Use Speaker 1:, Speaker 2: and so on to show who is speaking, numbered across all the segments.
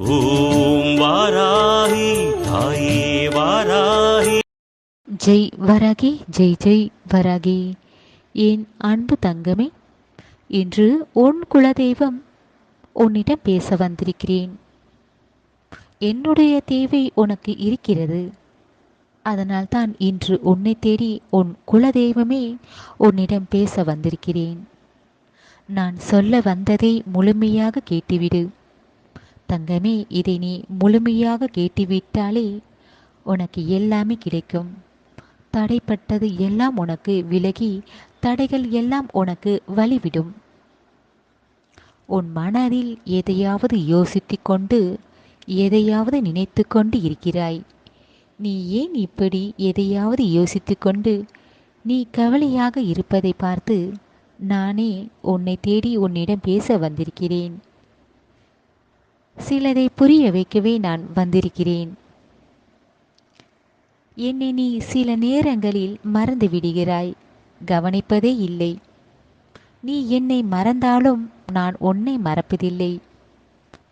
Speaker 1: ஓம் வாராகி தாயே வாராகி.
Speaker 2: ஜெய் வராகி ஜெய் ஜெய் வராகி. என் அன்பு தங்கமே இன்று உன் குலதெய்வம் உன்னிடம் பேச வந்திருக்கிறேன். என்னுடைய தேவை உனக்கு இருக்கிறது. அதனால்தான் இன்று உன்னை தேடி உன் குலதெய்வமே உன்னிடம் பேச வந்திருக்கிறேன். நான் சொல்ல வந்ததை முழுமையாக கேட்டுவிடு. தங்கமே இதை நீ முழுமையாக கேட்டுவிட்டாலே உனக்கு எல்லாமே கிடைக்கும். தடைப்பட்டது எல்லாம் உனக்கு விலகி தடைகள் எல்லாம் உனக்கு வழிவிடும். உன் மனதில் எதையாவது யோசித்து கொண்டு எதையாவது நினைத்து கொண்டு இருக்கிறாய். நீ ஏன் இப்படி எதையாவது யோசித்து கொண்டு நீ கவலையாக இருப்பதை பார்த்து நானே உன்னை தேடி உன்னிடம் பேச வந்திருக்கிறேன். சிலதை புரிய வைக்கவே நான் வந்திருக்கிறேன். என்னை நீ சில நேரங்களில் மறந்து விடுகிறாய். கவனிப்பதே இல்லை. நீ என்னை மறந்தாலும் நான் உன்னை மறப்பதில்லை.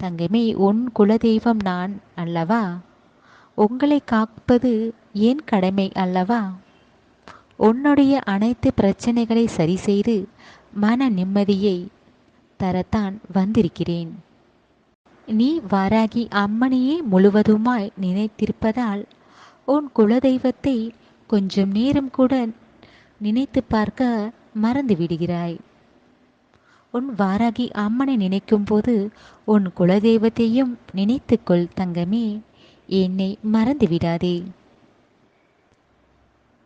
Speaker 2: தங்கமே உன் குலதெய்வம் நான் அல்லவா? உங்களை காப்பது என் கடமை அல்லவா? உன்னுடைய அனைத்து பிரச்சனைகளை சரி செய்து மன நிம்மதியை தரத்தான் வந்திருக்கிறேன். நீ வாராகி அம்மனையே முழுவதுமாய் நினைத்திருப்பதால் உன் குலதெய்வத்தை கொஞ்சம் நேரம் கூட நினைத்து பார்க்க மறந்து விடுகிறாய் உன் வாராகி அம்மனை நினைக்கும்போது உன் குலதெய்வத்தையும் நினைத்துக்கொள் தங்கமே. என்னை மறந்து விடாதே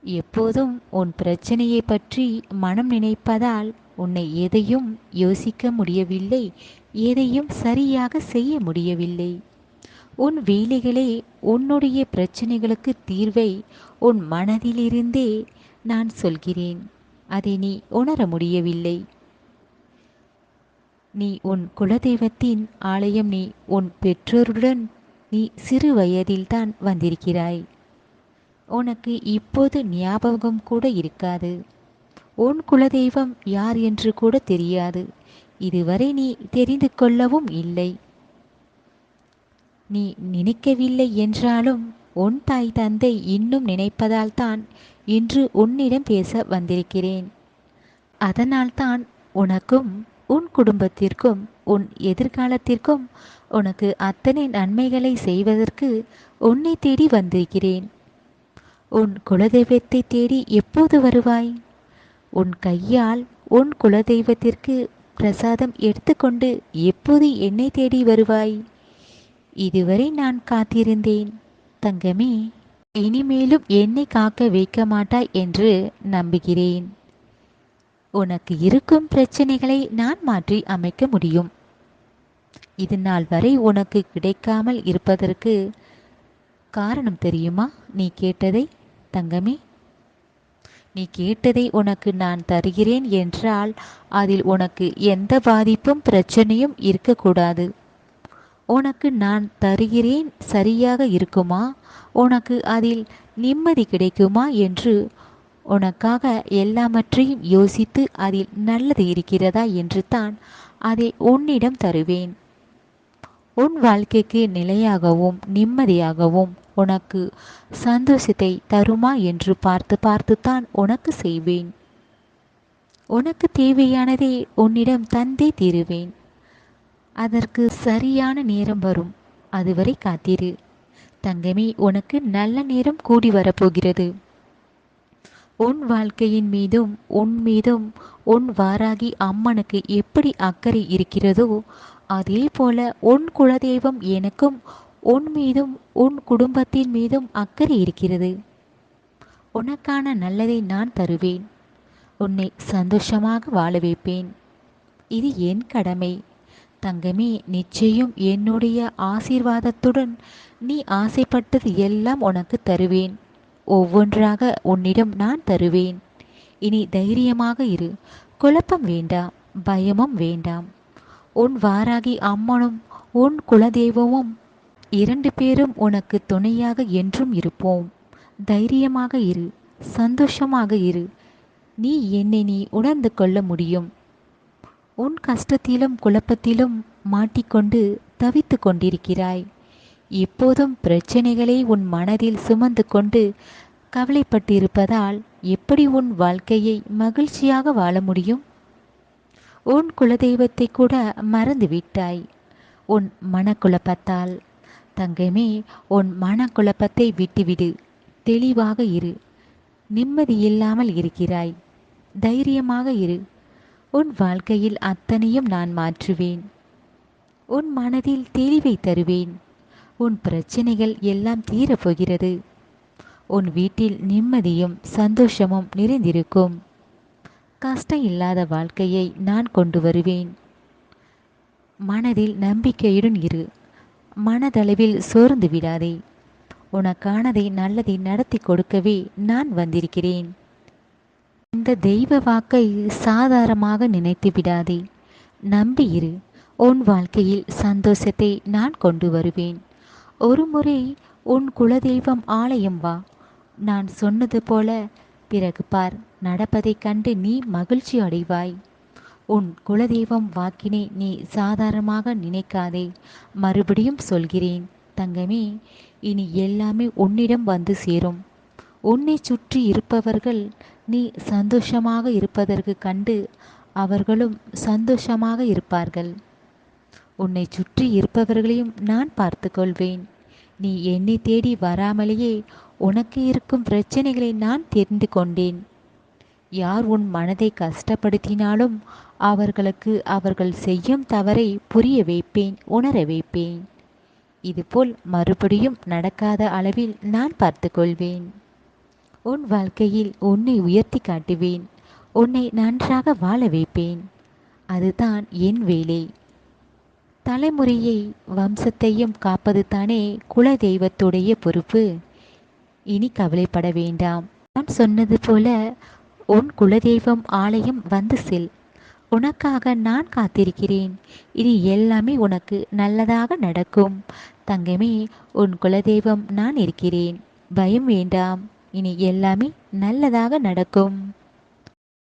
Speaker 2: எப்போதும் உன் பிரச்சனையை பற்றி மனம் நினைப்பதால் உன்னை எதையும் யோசிக்க முடியவில்லை எதையும் சரியாக செய்ய முடியவில்லை. உன் வேலைகளே உன்னுடைய பிரச்சனைகளுக்கு தீர்வை உன் மனதிலிருந்தே நான் சொல்கிறேன். அதை நீ உணர முடியவில்லை. நீ உன் குலதெய்வத்தின் ஆலயம் நீ உன் பெற்றோருடன் நீ சிறு வயதில்தான் வந்திருக்கிறாய். உனக்கு இப்போது ஞாபகம் கூட இருக்காது. உன் குலதெய்வம் யார் என்று கூட தெரியாது. இதுவரை நீ தெரிந்து கொள்ளவும் இல்லை. நீ நினைக்கவில்லை என்றாலும் உன் தாய் தந்தை இன்னும் நினைப்பதால் தான் இன்று உன்னிடம் பேச வந்திருக்கிறேன். அதனால்தான் உனக்கும் உன் குடும்பத்திற்கும் உன் எதிர்காலத்திற்கும் உனக்கு அத்தனை நன்மைகளை செய்வதற்கு உன்னை தேடி வந்திருக்கிறேன். உன் குலதெய்வத்தை தேடி எப்போது வருவாய்? உன் கையால் உன் குலதெய்வத்திற்கு பிரசாதம் எடுத்துக்கொண்டு எப்போது என்னை தேடி வருவாய்? இதுவரை நான் காத்திருந்தேன். தங்கமே இனிமேலும் என்னை காக்க வைக்க மாட்டாய் என்று நம்புகிறேன். உனக்கு இருக்கும் பிரச்சனைகளை நான் மாற்றி அமைக்க முடியும். இது நாள் வரை உனக்கு கிடைக்காமல் இருப்பதற்கு காரணம் தெரியுமா? நீ கேட்டதை தங்கமே நீ கேட்டதை உனக்கு நான் தருகிறேன் என்றால் அதில் உனக்கு எந்த பாதிப்பும் பிரச்சனையும் இருக்கக்கூடாது. உனக்கு நான் தருகிறேன் சரியாக இருக்குமா? உனக்கு அதில் நிம்மதி கிடைக்குமா? என்று உனக்காக எல்லாவற்றையும் யோசித்து அதில் நல்லது இருக்கிறதா என்று தான் அதை உன்னிடம் தருவேன். உன் வாழ்க்கைக்கு நிலையாகவும் நிம்மதியாகவும் உனக்கு சந்தோஷத்தை தருமா என்று பார்த்து பார்த்துத்தான் உனக்கு செய்வேன். உனக்கு தேவையானதை உன்னிடம் தந்தே தீருவேன். அதற்கு சரியான நேரம் வரும். அதுவரை காத்திரு. தங்கமே உனக்கு நல்ல நேரம் கூடி வரப்போகிறது. உன் வாழ்க்கையின் மீதும் உன் மீதும் உன் வாராகி அம்மனுக்கு எப்படி அக்கறை இருக்கிறதோ அதே போல உன் குலதெய்வம் எனக்கும் உன் மீதும் உன் குடும்பத்தின் மீதும் அக்கறை இருக்கிறது. உனக்கான நல்லதை நான் தருவேன். உன்னை சந்தோஷமாக வாழ வைப்பேன். இது என் கடமை. தங்கமே நிச்சயம் என்னுடைய ஆசீர்வாதத்துடன் நீ ஆசைப்பட்டது எல்லாம் உனக்கு தருவேன். ஒவ்வொன்றாக உன்னிடம் நான் தருவேன். இனி தைரியமாக இரு. குழப்பம் வேண்டாம் பயமும் வேண்டாம். உன் வாராகி அம்மனும் உன் குலதெய்வமும் இரண்டு பேரும் உனக்கு துணையாக என்றும் இருப்போம். தைரியமாக இரு சந்தோஷமாக இரு. நீ என்னை நீ உணர்ந்து கொள்ள முடியும். உன் கஷ்டத்திலும் குழப்பத்திலும் மாட்டிக்கொண்டு தவித்து கொண்டிருக்கிறாய். எப்போதும் பிரச்சனைகளை உன் மனதில் சுமந்து கொண்டு கவலைப்பட்டிருப்பதால் எப்படி உன் வாழ்க்கையை மகிழ்ச்சியாக வாழ முடியும்? உன் குலதெய்வத்தை கூட மறந்துவிட்டாய். உன் மனக்குழப்பத்தால் தங்கமே உன் மனக்குழப்பத்தை விட்டுவிடு. தெளிவாக இரு. நிம்மதி இல்லாமல் இருக்கிறாய். தைரியமாக இரு. உன் வாழ்க்கையில் அத்தனையும் நான் மாற்றுவேன். உன் மனதில் தெளிவை தருவேன். உன் பிரச்சனைகள் எல்லாம் தீரப்போகிறது. உன் வீட்டில் நிம்மதியும் சந்தோஷமும் நிறைந்திருக்கும். கஷ்டம் இல்லாத வாழ்க்கையை நான் கொண்டு வருவேன். மனதில் நம்பிக்கையுடன் இரு. மனதளவில் சோர்ந்து விடாதே. உனக்கானதை நல்லதை நடத்தி கொடுக்கவே நான் வந்திருக்கிறேன். இந்த தெய்வ வாக்கை சாதாரணமாக நினைத்து விடாதே. நம்பியிரு உன் வாழ்க்கையில் சந்தோஷத்தை நான் கொண்டு வருவேன். ஒரு முறை உன் குலதெய்வம் ஆலயம் வா. நான் சொன்னது போல பிறகு பார் நடப்பதைக் கண்டு நீ மகிழ்ச்சி அடைவாய். உன் குலதெய்வம் வாக்கினை நீ சாதாரணமாக நினைக்காதே. மறுபடியும் சொல்கிறேன் தங்கமே இனி எல்லாமே உன்னிடம் வந்து சேரும். உன்னை சுற்றி இருப்பவர்கள் நீ சந்தோஷமாக இருப்பதற்கு கண்டு அவர்களும் சந்தோஷமாக இருப்பார்கள். உன்னை சுற்றி இருப்பவர்களையும் நான் பார்த்துக்கொள்வேன். நீ என்னை தேடி வராமலேயே உனக்கு இருக்கும் பிரச்சனைகளை நான் தெரிந்து கொண்டேன். யார் உன் மனதை கஷ்டப்படுத்தினாலும் அவர்களுக்கு அவர்கள் செய்யும் தவறை புரிய வைப்பேன் உணர வைப்பேன். இதுபோல் மறுபடியும் நடக்காத அளவில் நான் பார்த்துக்கொள்வேன் உன் வாழ்க்கையில் உன்னை உயர்த்தி காட்டுவேன் உன்னை நன்றாக வாழ வைப்பேன். அதுதான் என் வேலை. தலைமுறையை வம்சத்தையும் காப்பது தானே குல தெய்வத்துடைய பொறுப்பு. இனி கவலைப்பட வேண்டாம். நான் சொன்னது போல உன் குலதெய்வம் ஆலயம் வந்து செல். உனக்காக நான் காத்திருக்கிறேன். இனி எல்லாமே உனக்கு நல்லதாக நடக்கும். தங்கமே உன் குலதெய்வம் நான் இருக்கிறேன். பயம் வேண்டாம். இனி எல்லாமே நல்லதாக நடக்கும்.